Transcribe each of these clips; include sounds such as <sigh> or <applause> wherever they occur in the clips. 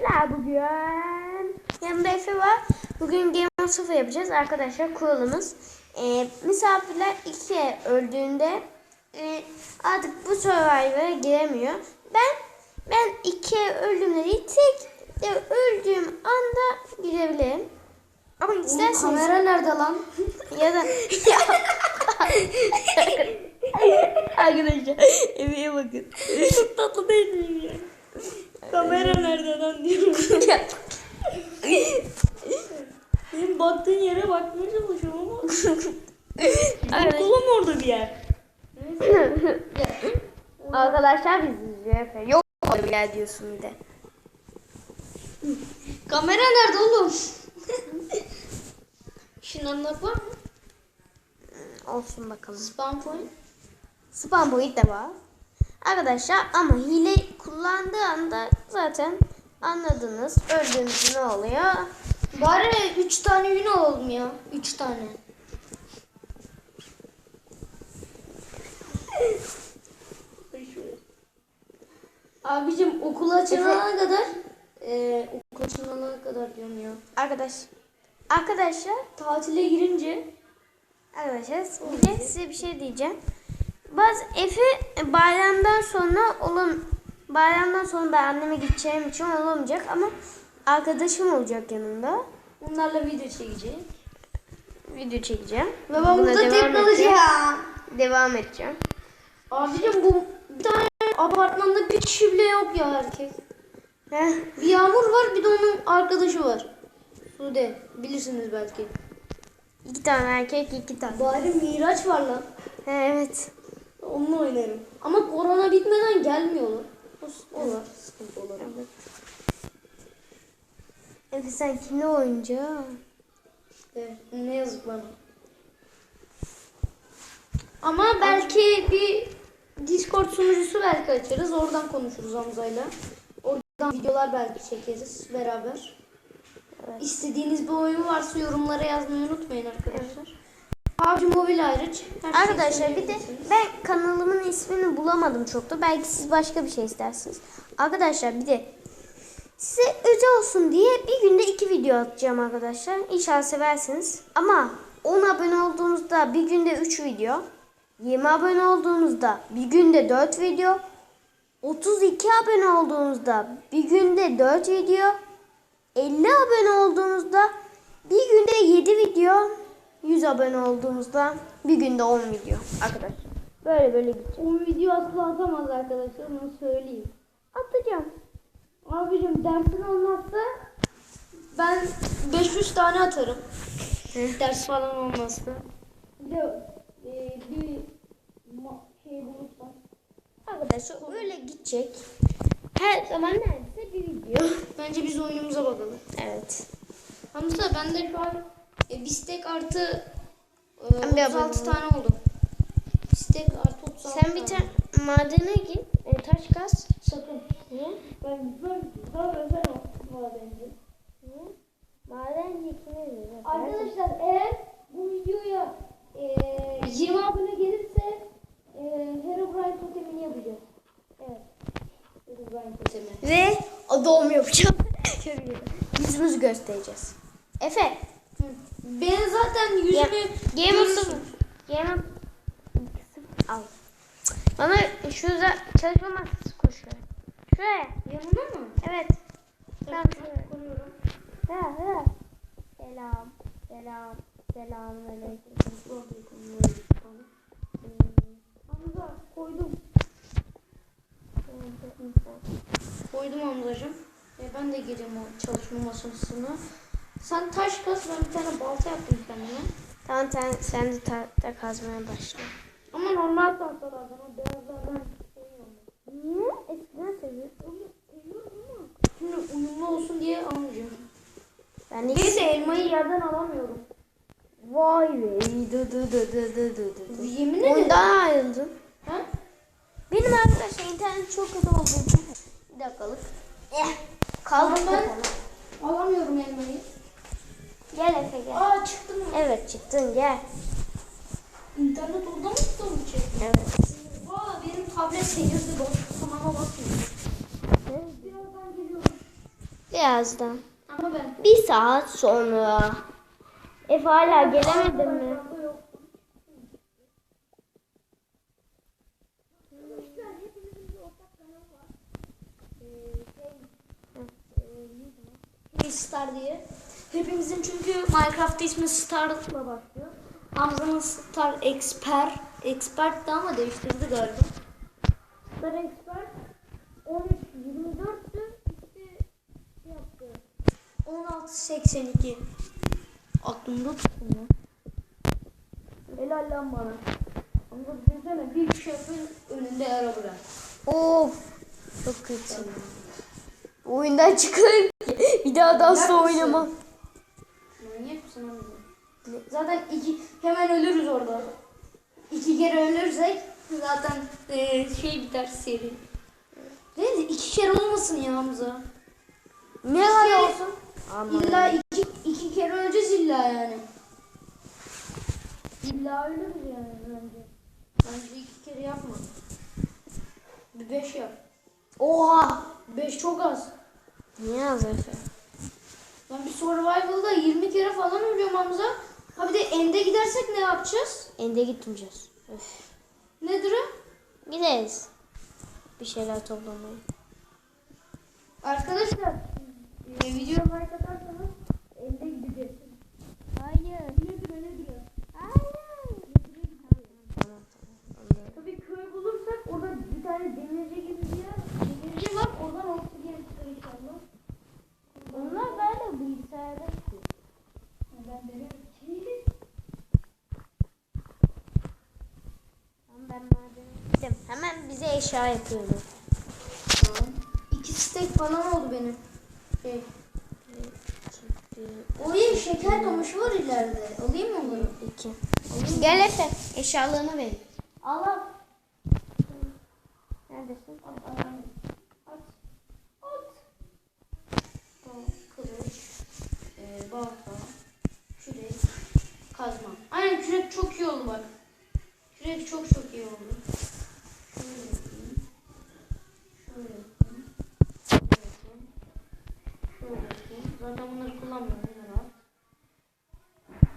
arkadaşlar bugün yanımda Efe var. Bugün Game of Thrones yapacağız arkadaşlar kuralımız. Ee, misafirler iki öldüğünde e, artık bu Survivor'a giremiyor. Ben ben iki öldüğümde değil tek de öldüğüm anda girebilirim. Ama isterseniz Kamera nerede lan? ya da <laughs> arkadaşlar Efe'ye bakın. Çok tatlı değil mi? Kamera nerede lan diyorum. Benim baktığın yere bakmaya çalışıyorum ama. Evet. Bakalım orada bir yer. Arkadaşlar biz izliyor. Yok öyle bir yer diyorsun bir de. Kamera nerede oğlum? Işınlanmak var mı? Olsun bakalım. Spawn point. Spam boyut da var. Arkadaşlar ama hile kullandığı anda zaten anladınız. Öldüğünüzde ne oluyor? Bari 3 tane yün alalım ya. 3 tane. Abicim okul açılana kadar e, okul açılana kadar diyorum ya. Arkadaş Arkadaşlar Tatile girince Arkadaşlar bir de size bir şey diyeceğim. Bazı Efe bayramdan sonra olum bayramdan sonra ben anneme gideceğim için olamayacak ama arkadaşım olacak yanımda. onlarla video çekeceğiz. Video çekeceğim. Ben Buna burada devam teknoloji edeceğim. Devam edeceğim. Abicim bu bir tane apartmanda bir kişi bile yok ya erkek. Heh. Bir Yağmur var bir de onun arkadaşı var. Sude bilirsiniz belki. İki tane erkek, iki tane. Bari Miraç var lan. He, evet. Onunla oynarım. Ama korona bitmeden gelmiyorlar. O, o var. Sıkıntı olur. Efe sen kimle oynayacaksın? Evet, ne yazık bana. Ama belki bir Discord sunucusu belki açarız. Oradan konuşuruz Hamza'yla. Oradan videolar belki çekeriz beraber. Evet. İstediğiniz bir oyun varsa yorumlara yazmayı unutmayın arkadaşlar. PUBG Mobile hariç. Arkadaşlar bir de ben kanalımın ismini bulamadım çok da. Belki siz başka bir şey istersiniz. Arkadaşlar bir de size özel olsun diye bir günde iki video atacağım arkadaşlar. İnşallah seversiniz. Ama 10 abone olduğunuzda bir günde 3 video. 20 abone olduğunuzda bir günde 4 video. 32 abone olduğunuzda bir günde 4 video. 50 abone olduğunuzda bir günde 7 video. 100 abone olduğumuzda bir günde 10 video arkadaşlar. Böyle böyle gidecek. O video asla atamaz arkadaşlar onu söyleyeyim. Atacağım. Abicim dersin olmazsa ben 500 tane atarım. Ders falan olmazsa. Bir de e, bir şey bulursam. Arkadaşlar öyle gidecek. Her zaman neredeyse bir video. Bence biz oyunumuza bakalım. Evet. Hamza bende şu an e, bistek artı e, Ben bir 36 abone tane oldu. Bistek artı 36 Sen bir tane madene git. e, taş kas. Sakın. Niye? Ben ben daha özel madenci. Niye? Maden yekine de. Arkadaşlar eğer bu videoya e, 20 abone gelirse e, Herobrine totemini yapacağız. Evet. Herobrine totemi. Ve doğum yapacağım. Yüzümüzü göstereceğiz. Efe. Ben zaten yüzümü Game of Thrones. Game of Al. Bana şurada çalışma masası koşuyor. Şuraya. yanına mı? Evet. Tamam. şuraya. Koyuyorum. Ha, ha. Selam. Selam. Selam. Aleyküm. Hamza koydum. Koydum Hamzacığım. E, ben de gireyim o çalışma masasına. Sen taş kas ben bir tane balta yaptım kendime. Tamam sen, sen de tahta kazmaya başla. Ama normal tahtalardan o beyazlardan koyuyorum. Niye? Eskiden seviyorum. Koyuyorum ama şimdi uyumlu olsun diye almayacağım. Ben de elmayı yerden alamıyorum. Vay be. Dı dı dı dı dı dı dı. Yemin ederim. Oyundan ayrıldım. Ha? Benim arkadaşlar internet çok kötü için. Bir dakikalık. Eh. Kaldım ben... Alamıyorum elmayı. Gel Efe gel. Aa çıktı mı? Evet çıktın gel. İnternet orada mı tutuldu çekti? Evet. Vaa benim tablet seyirdi bak. Tamama bakmıyor. Birazdan geliyorum. Birazdan. Ama ben. Bir saat sonra. Efe hala gelemedin mi? Star diye. Hepimizin çünkü Minecraft ismi Star'la başlıyor. Hamza'nın Star Expert. Expert'ti ama değiştirdi galiba. Star Expert 13 24'tü. İşte şey yaptı. 16 82. Aklımda tuttum ya. Helal lan bana. Hamza düşünsene bir şefin önünde ara bırak. Of. Çok kötü. Oyundan ki. Bir daha da Neredesin? oynamam. Zaten iki hemen ölürüz orada. İki kere ölürsek zaten eee, şey biter seri. Değil mi? İki kere olmasın ya Hamza. Ne var olsun? Aman. İlla iki, iki kere öleceğiz illa yani. İlla ölürüz yani bence. Bence iki kere yapma. Bir beş yap. Oha! Beş çok az. Niye az Efe? Ben bir survival'da 20 kere falan ölüyorum Hamza. Ha bir de ende gidersek ne yapacağız? Ende gitmeyeceğiz. Öf. Nedir o? Gideriz. Bir şeyler toplamaya. Arkadaşlar e, video like atarsanız elde gideceğiz. Hayır. Nedir o nedir o? Hayır. Tamam tamam. Tabii köy bulursak orada bir tane demirci gibi bir yer. Demirci var oradan oksijen çıkar inşallah. Onlar böyle bilgisayarda çıkıyor. Ben denerim. Tamam ben madene gittim. Hemen bize eşya yapıyorum. Tamam. İki steak falan oldu benim. Şey. Olayım şeker kamışı var ileride. Alayım mı onları? İki. Gel Efe. Eşyalarını ver. Al al. Neredesin? At. At. At. Tamam. Kılıç. Ee, balta. Kürek. Kazma. Aynen kürek çok iyi oldu bak. Kürek çok çok iyi oldu. Şöyle yapayım. Şöyle yapayım. Şöyle yapayım. Şöyle yapayım. Zaten bunları kullanmıyorum. Bunları al.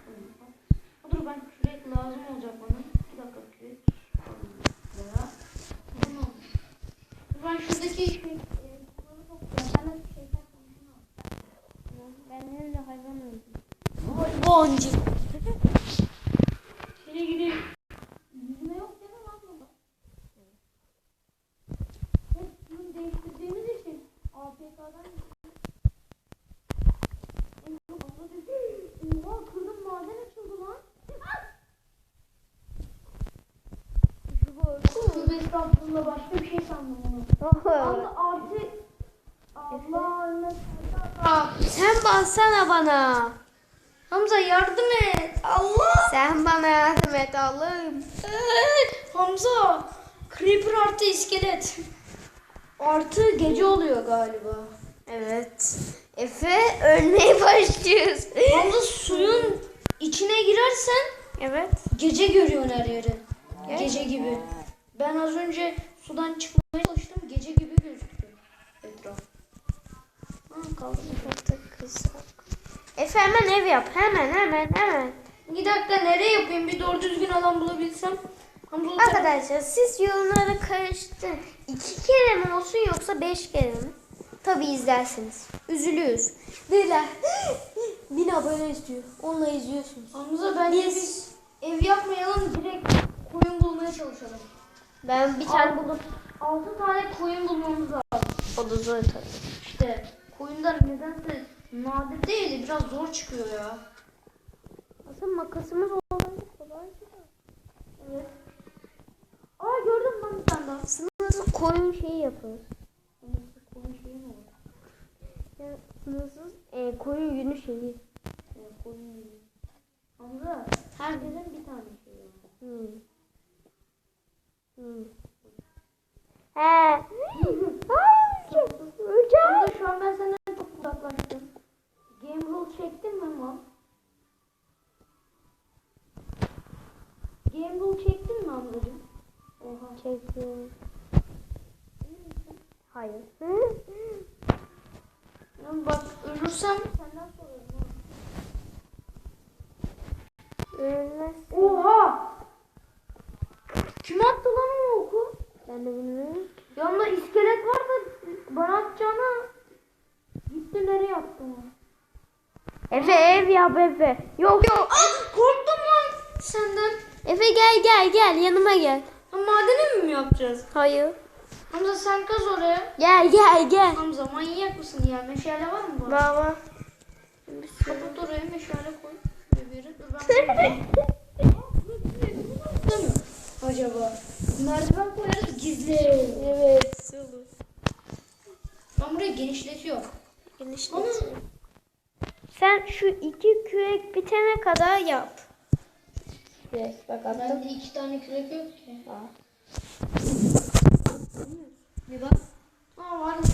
Bunu al. Ha, Dur ben kürek lazım olacak bana. Bir dakika kürek. Veya bunu. Ben şuradaki şey, e, kumları toplayacağım. Sen de şeyler konuşun al. Ben hem de hayvan öldüm. Boncuk. Şöyle gidelim. Yüzme yok değil mi lan bunda? Hep bunu değiştirdiğimiz için APK'dan En çok abla dedi. Oha kırdım maden açıldı lan. Tövbe estağfurullah başka bir şey sandım onu. Abla artı Allah ölmez. Sen bassana bana. Hamza yardım et. Allah. Sen bana yardım et Allah'ım. Hamza. Creeper artı iskelet. Artı gece oluyor galiba. Evet. Efe ölmeye başlıyoruz. Hamza suyun içine girersen Evet. gece görüyorsun her yeri. Evet. Gece gibi. Ben az önce sudan çıkmaya çalıştım. Gece gibi gözüktü etraf. Kısa. Efe hemen ev yap. Hemen hemen hemen. Bir dakika nereye yapayım? Bir doğru düzgün alan bulabilsem. Arkadaşlar siz yorumlara karıştırın. İki kere mi olsun yoksa beş kere mi? Tabi izlersiniz. Üzülüyoruz. Beyler <gasps> bin abone istiyor. Onunla izliyorsunuz. Hamza bence Biz- biz ev yapmayalım. Direkt koyun bulmaya çalışalım. Ben bir tane buldum. 6 tane koyun bulmamız lazım. O da zor tabii. İşte koyunlar nedense nadir değil de biraz zor çıkıyor ya. Aslında makasımız olsaydı kolay. Evet. Aa gördüm ben bir tane daha. Sınırsız koyun şeyi yaparız. Koyun şeyi mi var? Yani sınırsız e, koyun yünü şeyi. Evet, koyun yemi. Hamza herkesin bir tane şeyi var. Hmm. Hmm. He. Ay, Hocam. Hamza şu an ben senden çok uzaklaştım. Game rule çektin mi ama? Game rule çektin mi Hamzacığım? Oha. Çekiyorum. Hayır. Lan bak Bulursam senden sorarım. Ölmez. Oha! Kim attı lan o oku? Ben de bilmiyorum. Yanında iskelet var da bana atacağına attı onu? Efe ev yap Efe. Yok yok. Ah korktum lan senden. Efe gel gel gel yanıma gel. Ha, madeni mi yapacağız? Hayır. Hamza sen kaz oraya. Gel gel gel. Hamza manyak mısın ya? Meşale var mı bu? arada? Baba. Kapat oraya meşale koy. Şöyle bir yere. Dur ben? <laughs> Acaba. Merdiven koyarız gizli. Evet. Ben burayı genişletiyorum genişlet. Sen şu iki kürek bitene kadar yap. Kürek bak attım. Bende iki tane kürek yok ki. Aa. Bir bak. Aa varmış.